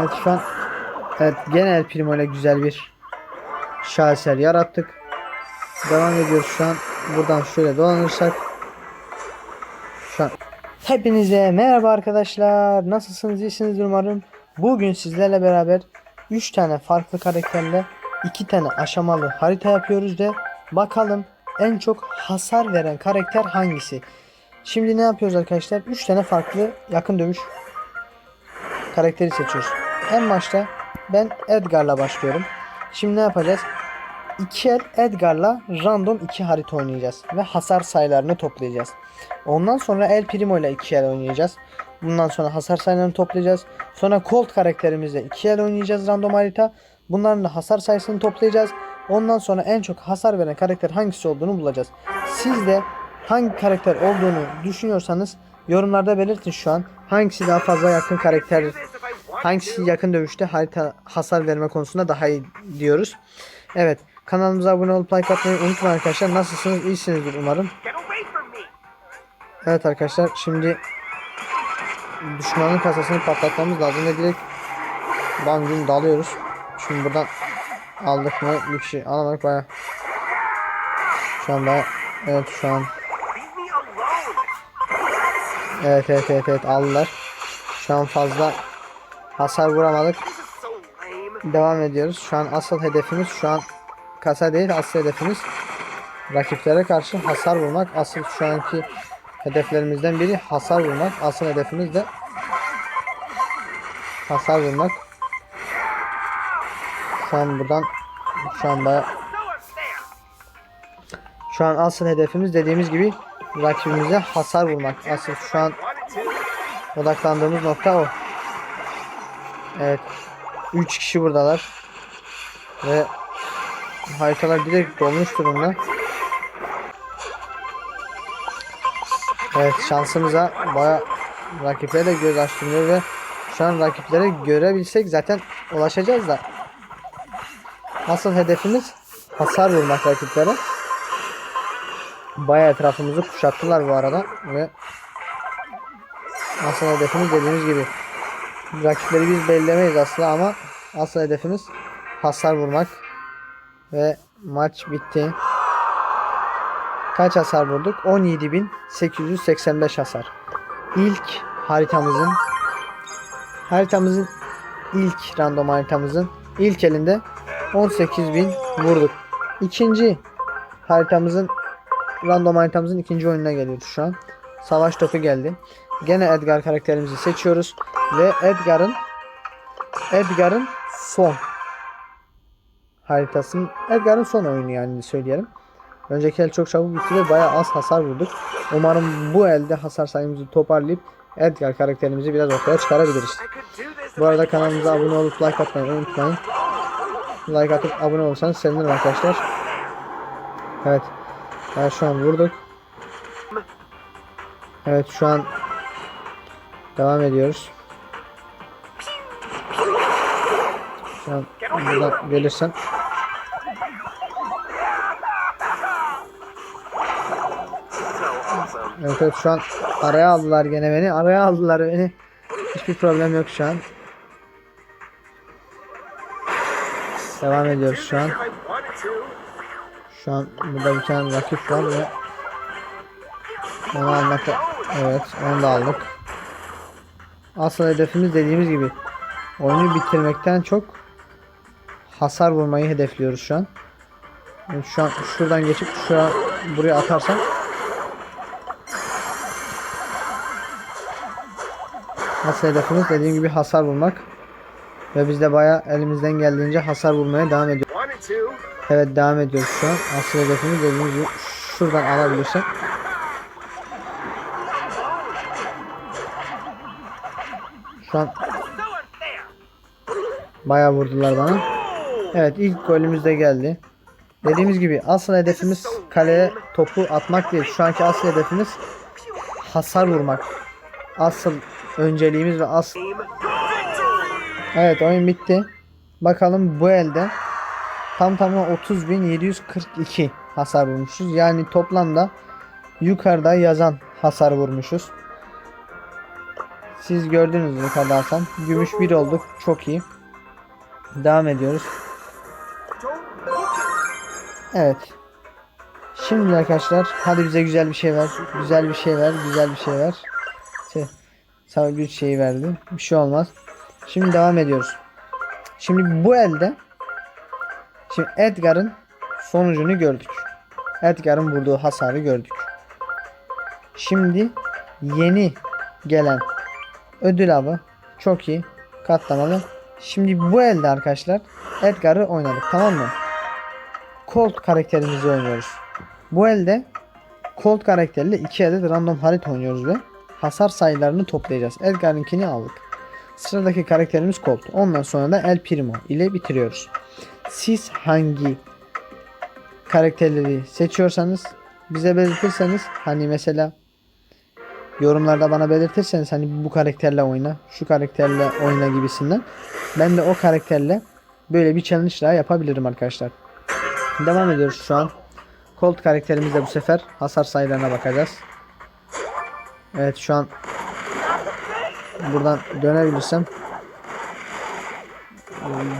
Evet şu an evet gene El Primo ile güzel bir şaheser yarattık. Devam ediyoruz şu an. Buradan şöyle dolanırsak. Şu an Hepinize merhaba arkadaşlar. Nasılsınız? İyisiniz umarım. Bugün sizlerle beraber 3 tane farklı karakterle 2 tane aşamalı harita yapıyoruz ve bakalım en çok hasar veren karakter hangisi? Şimdi ne yapıyoruz arkadaşlar? 3 tane farklı yakın dövüş karakteri seçiyoruz. En başta ben Edgar'la başlıyorum. Şimdi ne yapacağız? 2 el Edgar'la random 2 harita oynayacağız ve hasar sayılarını toplayacağız. Ondan sonra El Primo ile 2 el oynayacağız. Bundan sonra hasar sayılarını toplayacağız. Sonra Colt karakterimizle 2 el oynayacağız random harita. Bunların da hasar sayısını toplayacağız. Ondan sonra en çok hasar veren karakter hangisi olduğunu bulacağız. Siz de hangi karakter olduğunu düşünüyorsanız yorumlarda belirtin şu an. Hangisi daha fazla yakın karakter hangisi yakın dövüşte harita hasar verme konusunda daha iyi diyoruz. Evet kanalımıza abone olup like atmayı unutmayın arkadaşlar. Nasılsınız? İyisinizdir umarım. Evet arkadaşlar şimdi düşmanın kasasını patlatmamız lazım ve direkt bam gün dalıyoruz. Şimdi buradan aldık mı bir kişi alamadık baya. Şu an baya evet şu an evet evet evet evet aldılar. Şu an fazla hasar vuramadık. Devam ediyoruz. Şu an asıl hedefimiz şu an kasa değil asıl hedefimiz rakiplere karşı hasar vurmak. Asıl şu anki hedeflerimizden biri hasar vurmak. Asıl hedefimiz de hasar vurmak. Şu an buradan şu an baya So unfair! şu an asıl hedefimiz dediğimiz gibi rakibimize hasar vurmak. Asıl şu an odaklandığımız nokta o. Evet. 3 kişi buradalar. Ve haritalar direkt dolmuş durumda. Evet şansımıza baya rakiplere de göz açtırmıyor ve şu an rakiplere görebilsek zaten ulaşacağız da. Asıl hedefimiz hasar vurmak rakiplere. Baya etrafımızı kuşattılar bu arada ve Asıl hedefimiz dediğimiz gibi. Rakipleri biz belirlemeyiz aslında ama asıl hedefimiz hasar vurmak. Ve maç bitti. Kaç hasar vurduk? 17.885 hasar. İlk haritamızın haritamızın ilk random haritamızın ilk elinde 18.000 vurduk. İkinci haritamızın random haritamızın ikinci oyununa geliyoruz şu an. Savaş topu geldi. Gene Edgar karakterimizi seçiyoruz ve Edgar'ın Edgar'ın son haritasının Edgar'ın son oyunu yani söyleyelim. Önceki el çok çabuk bitti ve bayağı az hasar vurduk. Umarım bu elde hasar sayımızı toparlayıp Edgar karakterimizi biraz ortaya çıkarabiliriz. Bu arada kanalımıza abone olup like atmayı unutmayın. Like atıp abone olursanız sevinirim arkadaşlar. Evet. Evet şu an vurduk. Evet şu an devam ediyoruz. Buradan gelirsen evet, evet şu an araya aldılar gene beni. Araya aldılar beni. Hiçbir problem yok şu an. Devam ediyoruz şu an. Şu an burada bir tane rakip var ve onu almakta evet onu da aldık. Asıl hedefimiz dediğimiz gibi oyunu bitirmekten çok hasar vurmayı hedefliyoruz şu an. Şu an şuradan geçip şu an buraya atarsam Asıl hedefimiz dediğim gibi hasar vurmak. Ve biz de baya elimizden geldiğince hasar vurmaya devam ediyoruz. Evet devam ediyoruz şu an. Asıl hedefimiz dediğimiz gibi şuradan alabilirsek. Şu an bayağı vurdular bana. Evet ilk golümüz de geldi. Dediğimiz gibi asıl hedefimiz kaleye topu atmak değil. Şu anki asıl hedefimiz hasar vurmak. Asıl önceliğimiz ve asıl! Evet oyun bitti. Bakalım bu elde tam tamına 30.742 hasar vurmuşuz. Yani toplamda yukarıda yazan hasar vurmuşuz. Siz gördünüz yukarıda Hasan. Gümüş 1 olduk. Çok iyi. Devam ediyoruz. Evet. Şimdi arkadaşlar hadi bize güzel bir şey ver. Güzel bir şey ver. Güzel bir şey ver. Şey, sana bir şey verdi. Bir şey olmaz. Şimdi devam ediyoruz. Şimdi bu elde Şimdi Edgar'ın sonucunu gördük. Edgar'ın vurduğu hasarı gördük. Şimdi yeni gelen ödül avı çok iyi katlamalı. Şimdi bu elde arkadaşlar Edgar'ı oynadık tamam mı? Colt karakterimizi oynuyoruz. Bu elde Colt karakterle iki adet random harita oynuyoruz ve hasar sayılarını toplayacağız. Edgar'ınkini aldık. Sıradaki karakterimiz Colt. Ondan sonra da El Primo ile bitiriyoruz. Siz hangi karakterleri seçiyorsanız bize belirtirseniz hani mesela yorumlarda bana belirtirseniz hani bu karakterle oyna, şu karakterle oyna gibisinden ben de o karakterle böyle bir challenge daha yapabilirim arkadaşlar. Devam ediyoruz şu an. Colt karakterimizde bu sefer hasar sayılarına bakacağız. Evet şu an buradan dönebilirsem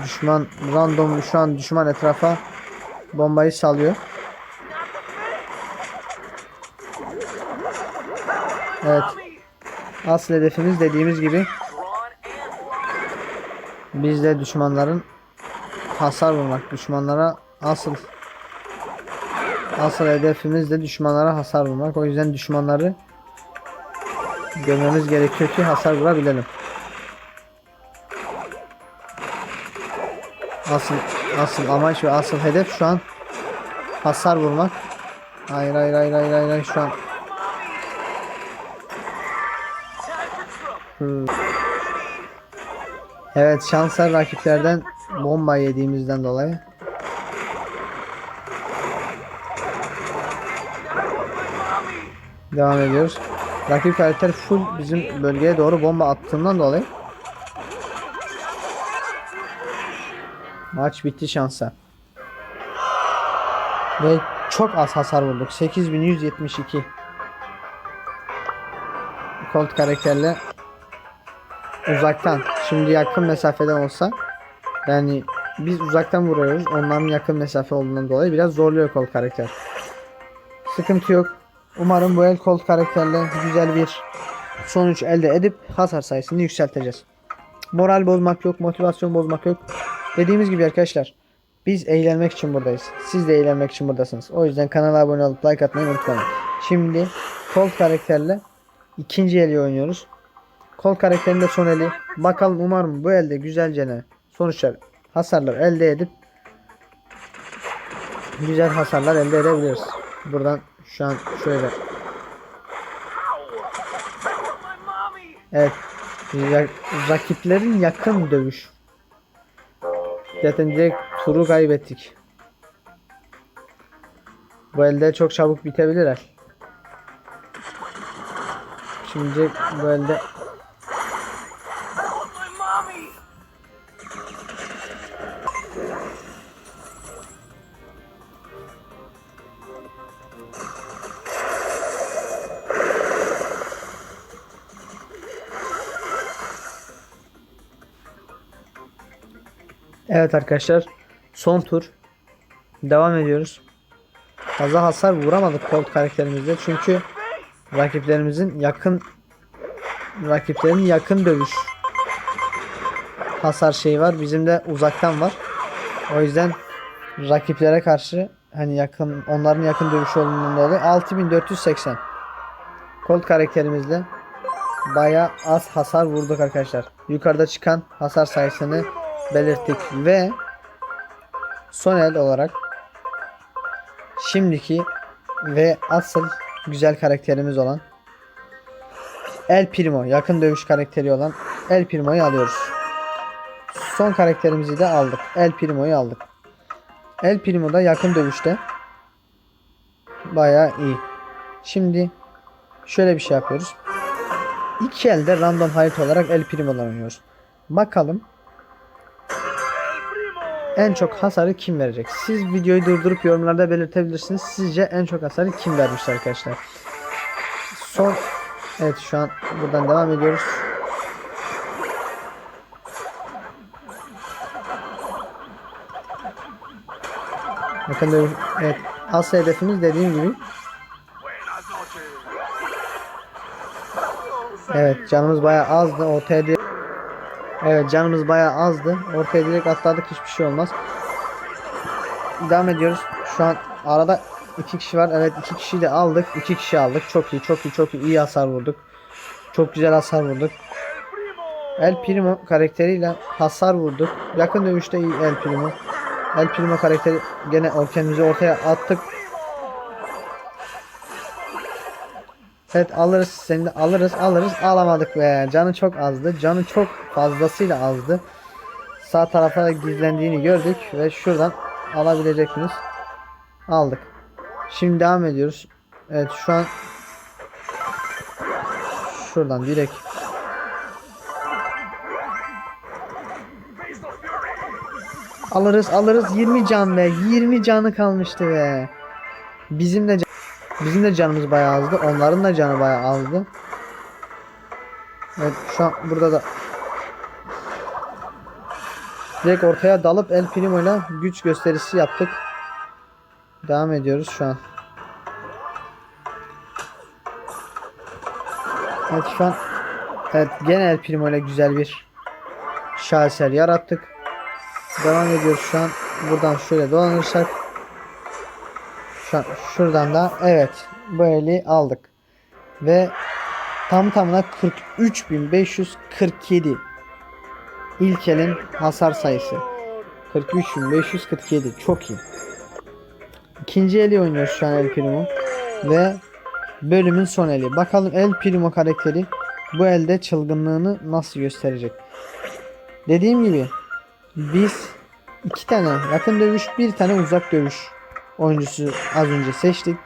düşman random şu an düşman etrafa bombayı salıyor. Evet. Asıl hedefimiz dediğimiz gibi biz de düşmanların hasar vurmak. Düşmanlara asıl asıl hedefimiz de düşmanlara hasar vurmak. O yüzden düşmanları görmemiz gerekiyor ki hasar vurabilelim. Asıl asıl amaç ve asıl hedef şu an hasar vurmak. Hayır hayır hayır hayır hayır, hayır. şu an Hmm. Evet şanslar rakiplerden bomba yediğimizden dolayı. Devam ediyoruz. Rakip karakter full bizim bölgeye doğru bomba attığından dolayı. Maç bitti şansa. Ve çok az hasar vurduk. 8172. Colt karakterle uzaktan. Şimdi yakın mesafeden olsa yani biz uzaktan vuruyoruz. Onların yakın mesafe olduğundan dolayı biraz zorluyor Colt karakter. Sıkıntı yok. Umarım bu el Colt karakterle güzel bir sonuç elde edip hasar sayısını yükselteceğiz. Moral bozmak yok, motivasyon bozmak yok. Dediğimiz gibi arkadaşlar biz eğlenmek için buradayız. Siz de eğlenmek için buradasınız. O yüzden kanala abone olup like atmayı unutmayın. Şimdi Colt karakterle ikinci eli oynuyoruz. Colt karakterinde son eli. Bakalım umarım bu elde güzelce ne sonuçlar hasarlar elde edip güzel hasarlar elde edebiliriz. Buradan şu an şöyle Evet. Rakiplerin yakın dövüş. Zaten direkt turu kaybettik. Bu elde çok çabuk bitebilir el. Şimdi bu elde Evet arkadaşlar son tur devam ediyoruz. Fazla hasar vuramadık Colt karakterimizde çünkü rakiplerimizin yakın rakiplerin yakın dövüş hasar şeyi var. Bizim de uzaktan var. O yüzden rakiplere karşı hani yakın onların yakın dövüşü olduğundan dolayı 6480 Colt karakterimizle baya az hasar vurduk arkadaşlar. Yukarıda çıkan hasar sayısını belirttik ve son el olarak şimdiki ve asıl güzel karakterimiz olan El Primo yakın dövüş karakteri olan El Primo'yu alıyoruz. Son karakterimizi de aldık. El Primo'yu aldık. El Primo da yakın dövüşte bayağı iyi. Şimdi şöyle bir şey yapıyoruz. İki elde random harita olarak El Primo'dan oynuyoruz. Bakalım en çok hasarı kim verecek? Siz videoyu durdurup yorumlarda belirtebilirsiniz. Sizce en çok hasarı kim vermişti arkadaşlar? Son Evet şu an buradan devam ediyoruz. Bakın. Evet. Asıl hedefimiz dediğim gibi. Evet canımız bayağı azdı. OTD Evet canımız bayağı azdı. Ortaya direkt atladık hiçbir şey olmaz. Devam ediyoruz. Şu an arada iki kişi var. Evet iki kişi de aldık. İki kişi aldık. Çok iyi çok iyi çok iyi. İyi hasar vurduk. Çok güzel hasar vurduk. El Primo karakteriyle hasar vurduk. Yakın dövüşte iyi El Primo. El Primo karakteri gene o kendimizi ortaya attık. Evet alırız seni de alırız alırız. Alamadık be. Canı çok azdı. Canı çok fazlasıyla azdı. Sağ tarafa gizlendiğini gördük ve şuradan alabilecek miyiz aldık. Şimdi devam ediyoruz. Evet şu an şuradan direkt. Alırız alırız. 20 can ve 20 canı kalmıştı ve bizim de can- Bizim de canımız bayağı azdı. Onların da canı bayağı azdı. Evet şu an burada da direkt ortaya dalıp El Primo ile güç gösterisi yaptık. Devam ediyoruz şu an. Evet şu an evet gene El Primo ile güzel bir şaheser yarattık. Devam ediyoruz şu an. Buradan şöyle dolanırsak şu an şuradan da evet bu eli aldık. Ve tam tamına 43.547 ilk elin hasar sayısı. 43.547 çok iyi. İkinci eli oynuyoruz şu an El Primo. Ve bölümün son eli. Bakalım El Primo karakteri bu elde çılgınlığını nasıl gösterecek. Dediğim gibi biz iki tane yakın dövüş bir tane uzak dövüş oyuncusu az önce seçtik.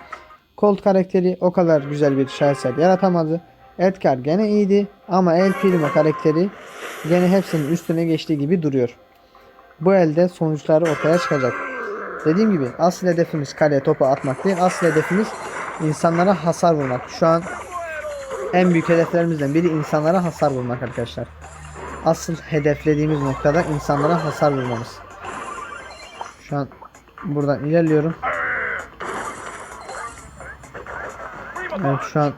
Colt karakteri o kadar güzel bir şaheser yaratamadı. Edgar gene iyiydi ama El Primo karakteri gene hepsinin üstüne geçtiği gibi duruyor. Bu elde sonuçları ortaya çıkacak. Dediğim gibi asıl hedefimiz kaleye topu atmak değil. Asıl hedefimiz insanlara hasar vurmak. Şu an en büyük hedeflerimizden biri insanlara hasar vurmak arkadaşlar. Asıl hedeflediğimiz noktada insanlara hasar vurmamız. Şu an buradan ilerliyorum. Evet şu an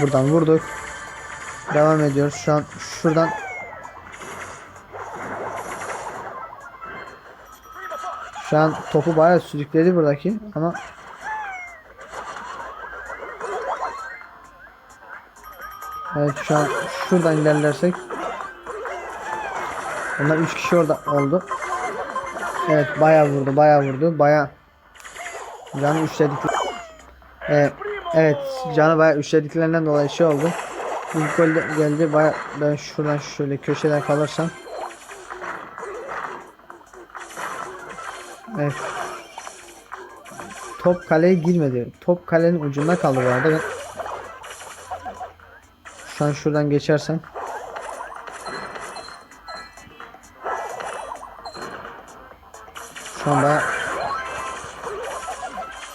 buradan vurduk. Devam ediyoruz. Şu an şuradan Şu an topu bayağı sürükledi buradaki ama Evet şu an şuradan ilerlersek Bunlar 3 kişi orada oldu. Evet bayağı vurdu bayağı vurdu bayağı Canı üçledik. Evet, evet canı bayağı üçlediklerinden dolayı şey oldu. İlk gol geldi bayağı ben şuradan şöyle köşeden kalırsam Evet. Top kaleye girmedi. Top kalenin ucunda kaldı bu arada. Ben... Şu an şuradan geçersem. Şu an bayağı...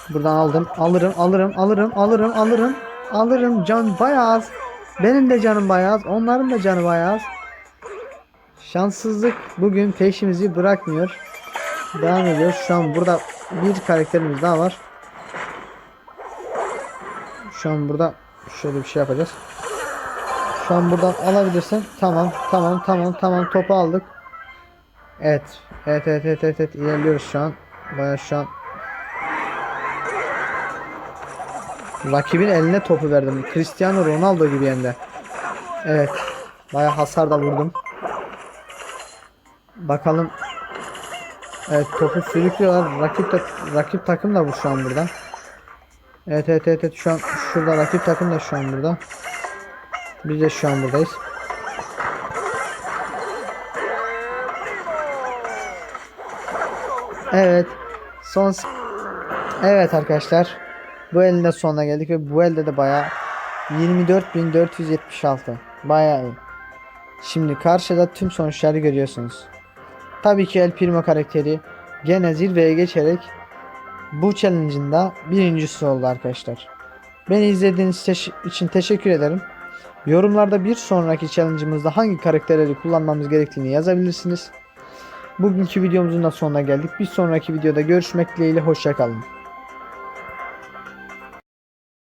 Buradan aldım. Alırım, alırım, alırım, alırım, alırım. Alırım. Can bayağı az. Benim de canım bayağı az. Onların da canı bayağı az. Şanssızlık bugün peşimizi bırakmıyor. Devam ediyoruz. Şu an burada bir karakterimiz daha var. Şu an burada şöyle bir şey yapacağız. Şu an buradan alabilirsin. Tamam, tamam, tamam, tamam. Topu aldık. Evet. Evet, evet, evet, evet, evet. ilerliyoruz şu an. Baya şu an Rakibin eline topu verdim. Cristiano Ronaldo gibi hem. Evet. Baya hasar da vurdum. Bakalım Evet topu sürüklüyorlar. Rakip de, rakip takım da bu şu an burada. Evet evet evet, evet. şu an şurada rakip takım da şu an burada. Biz de şu an buradayız. Evet. Son Evet arkadaşlar. Bu elin sonuna geldik ve bu elde de bayağı 24.476. Bayağı iyi. Şimdi karşıda tüm sonuçları görüyorsunuz. Tabii ki El Primo karakteri gene zirveye geçerek bu challenge'ın da birincisi oldu arkadaşlar. Beni izlediğiniz için teşekkür ederim. Yorumlarda bir sonraki challenge'ımızda hangi karakterleri kullanmamız gerektiğini yazabilirsiniz. Bugünkü videomuzun da sonuna geldik. Bir sonraki videoda görüşmek dileğiyle hoşçakalın.